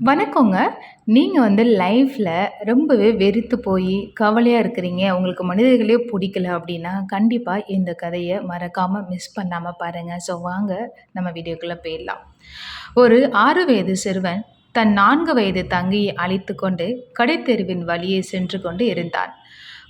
வணக்கங்க. நீங்கள் வந்து லைஃப்பில் ரொம்பவே வெறுத்து போய் கவலையாக இருக்கிறீங்க. உங்களுக்கு மனிதர்களே பிடிக்கல அப்படின்னா கண்டிப்பாக இந்த கதையை மறக்காமல் மிஸ் பண்ணாமல் பாருங்கள் ஸோ வாங்க நம்ம வீடியோக்குள்ளே போயிடலாம். ஒரு ஆறு வயது சிறுவன் தன் நான்கு வயது தங்கையை அழைத்து கொண்டு கடைத்தெருவின் வழியே சென்று கொண்டு இருந்தான்.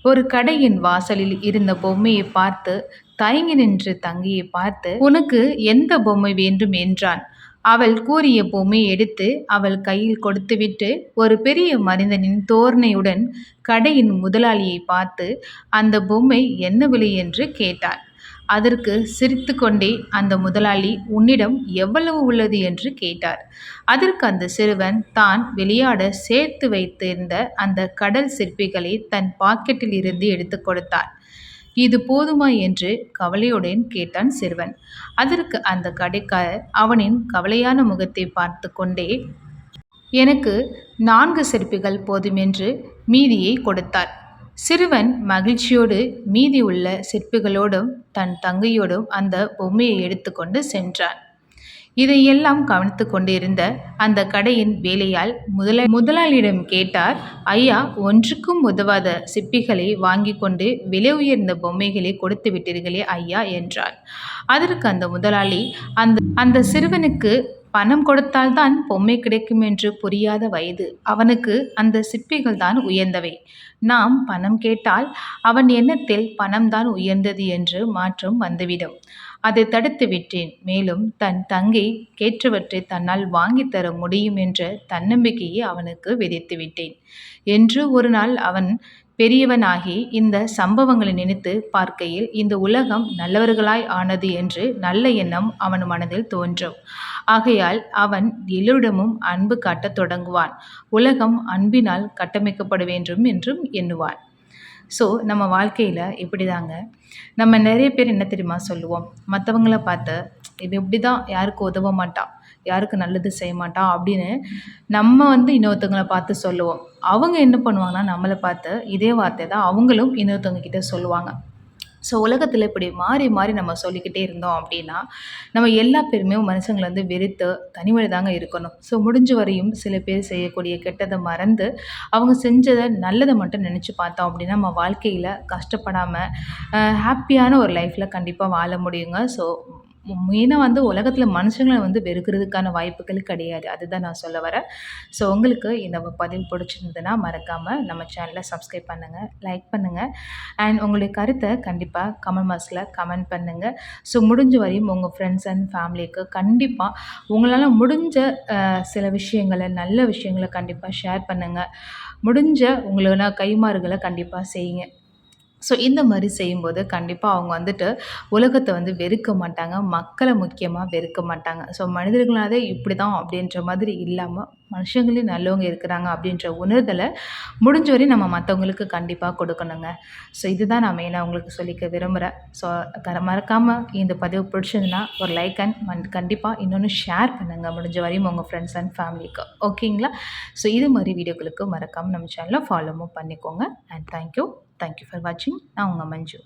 ஒரு கடையின் வாசலில் இருந்த பொம்மையை பார்த்து தயங்கி நின்று தங்கியை பார்த்து, "உனக்கு எந்த பொம்மை வேண்டும்?" என்றான். அவள் கூறிய பொம்மையை எடுத்து அவள் கையில் கொடுத்துவிட்டு, ஒரு பெரிய மனிதனின் தோரணையுடன் கடையின் முதலாளியை பார்த்து, "அந்த பொம்மை என்ன விலை?" என்று கேட்டாள். அதற்கு சிரித்துக்கொண்டே அந்த முதலாளி, "உன்னிடம் எவ்வளவு உள்ளது?" என்று கேட்டார். அதற்கு அந்த சிறுவன் தான் விளையாட சேர்த்து வைத்திருந்த அந்த கடல் சிற்பிகளை தன் பாக்கெட்டில் இருந்து எடுத்துக் கொடுத்தான். "இது போதுமா?" என்று கவலையுடன் கேட்டான் சிறுவன். அதற்கு அந்த கடைக்காரர் அவனின் கவலையான முகத்தை பார்த்து கொண்டே, "எனக்கு நான்கு சிற்பிகள் போதும்" என்று மீதியைக் கொடுத்தார். சிறுவன் மகிழ்ச்சியோடு மீதி உள்ள சிற்பிகளோடும் தன் தங்கையோடும் அந்த பொம்மையை எடுத்துக்கொண்டு சென்றான். இதையெல்லாம் கவனித்து கொண்டிருந்த அந்த கடையின் வேலையால் முதல முதலாளியிடம் கேட்டார், "ஐயா, ஒன்றுக்கும் உதவாத சிப்பிகளை வாங்கிக் கொண்டு விலை உயர்ந்த பொம்மைகளை கொடுத்து விட்டீர்களே ஐயா" என்றார். அதற்கு அந்த முதலாளி, "அந்த அந்த சிறுவனுக்கு பணம் கொடுத்தால்தான் பொம்மை கிடைக்கும் என்று புரியாத வயது. அவனுக்கு அந்த சிப்பிகள் தான் உயர்ந்தவை. நாம் பணம் கேட்டால் அவன் எண்ணத்தில் பணம்தான் உயர்ந்தது என்று மாற்றம் வந்துவிடும். அதை தடுத்து விட்டேன். மேலும் தன் தங்கை கேட்டவற்றை தன்னால் வாங்கித்தர முடியும் என்ற தன்னம்பிக்கையை அவனுக்கு விதைத்து விட்டேன். என்று ஒரு நாள் அவன் பெரியவனாகி இந்த சம்பவங்களை நினைத்துப் பார்க்கையில் இந்த உலகம் நல்லவர்களாய் ஆனது என்று நல்ல எண்ணம் அவன் மனதில் தோன்றும். ஆகையால் அவன் எல்லோரிடமும் அன்பு காட்டத் தொடங்குவான். உலகம் அன்பினால் கட்டமைக்கப்பட வேண்டும் என்றும் எண்ணுவான். ஸோ நம்ம வாழ்க்கையில இப்படிதாங்க. நம்ம நிறைய பேர் என்ன தெரியுமா சொல்லுவோம்? மற்றவங்கள பார்த்து, இது இப்படி தான் யாருக்கும் உதவ மாட்டான். யாருக்கும் நல்லது செய்ய மாட்டான்" அப்படின்னு நம்ம வந்து இன்னொருத்தவங்களை பார்த்து சொல்லுவோம். அவங்க என்ன பண்ணுவாங்கன்னா, நம்மளை பார்த்து இதே வார்த்தை தான் அவங்களும் இன்னொருத்தவங்க கிட்ட சொல்லுவாங்க. ஸோ உலகத்தில் இப்படி மாறி மாறி நம்ம சொல்லிக்கிட்டே இருந்தோம் அப்படின்னா, நம்ம எல்லா பேருமே மனுஷங்களை வந்து வெறுத்து தனிமையில தாங்க இருக்கணும். ஸோ முடிஞ்ச வரையும் சில பேர் செய்யக்கூடிய கெட்டதை மறந்து, அவங்க செஞ்சதை நல்லதை மட்டும் நினச்சி பார்த்தோம் அப்படின்னா, நம்ம வாழ்க்கையில் கஷ்டப்படாமல் ஹாப்பியான ஒரு லைஃப்பில் கண்டிப்பாக வாழ முடியுங்க. ஸோ மெயினாக வந்து உலகத்தில் மனுஷங்களை வந்து வெறுக்கிறதுக்கான வாய்ப்புகள் கிடையாது. அதுதான் நான் சொல்ல வரேன். ஸோ உங்களுக்கு இந்த பதிவு பிடிச்சிருந்ததுன்னா, மறக்காமல் நம்ம சேனலை சப்ஸ்கிரைப் பண்ணுங்க, லைக் பண்ணுங்கள் அண்ட் உங்களுடைய கருத்தை கண்டிப்பாக கமெண்ட் பாக்ஸில் கமெண்ட் பண்ணுங்கள் ஸோ முடிஞ்ச வரையும் உங்கள் ஃப்ரெண்ட்ஸ் அண்ட் ஃபேமிலிக்கு கண்டிப்பாக உங்களால் முடிஞ்ச சில விஷயங்களை நல்ல விஷயங்களை கண்டிப்பாக ஷேர் பண்ணுங்கள் முடிஞ்ச உங்களோட கைமாறுகளை கண்டிப்பாக செய்யுங்க. ஸோ இந்த மாதிரி செய்யும்போது கண்டிப்பாக அவங்க வந்துட்டு உலகத்தை வந்து வெறுக்க மாட்டாங்க. மக்களை முக்கியமாக வெறுக்க மாட்டாங்க. ஸோ மனிதர்களாலே இப்படிதான் அப்படின்ற மாதிரி இல்லாமல் மனுஷங்களையும் நல்லவங்க இருக்கிறாங்க அப்படின்ற உணர்தலை முடிஞ்ச வரையும் நம்ம மற்றவங்களுக்கு கண்டிப்பாக கொடுக்கணுங்க. ஸோ இதுதான் நான் மெயினாக உங்களுக்கு சொல்லிக்க விரும்புகிறேன் ஸோ க மறக்காமல் இந்த பதிவு பிடிச்சதுன்னா ஒரு லைக் அண்ட் கண்டிப்பாக இன்னொன்று ஷேர் பண்ணுங்கள் முடிஞ்ச வரையும் உங்கள் ஃப்ரெண்ட்ஸ் அண்ட் ஃபேமிலிக்கு. ஓகேங்களா? ஸோ இது மாதிரி வீடியோக்களுக்கு மறக்காமல் நம்ம சேனலை ஃபாலோவும் பண்ணிக்கோங்க. And thank you thank you thank you for வாட்சிங். நான் உங்கள் மஞ்சு.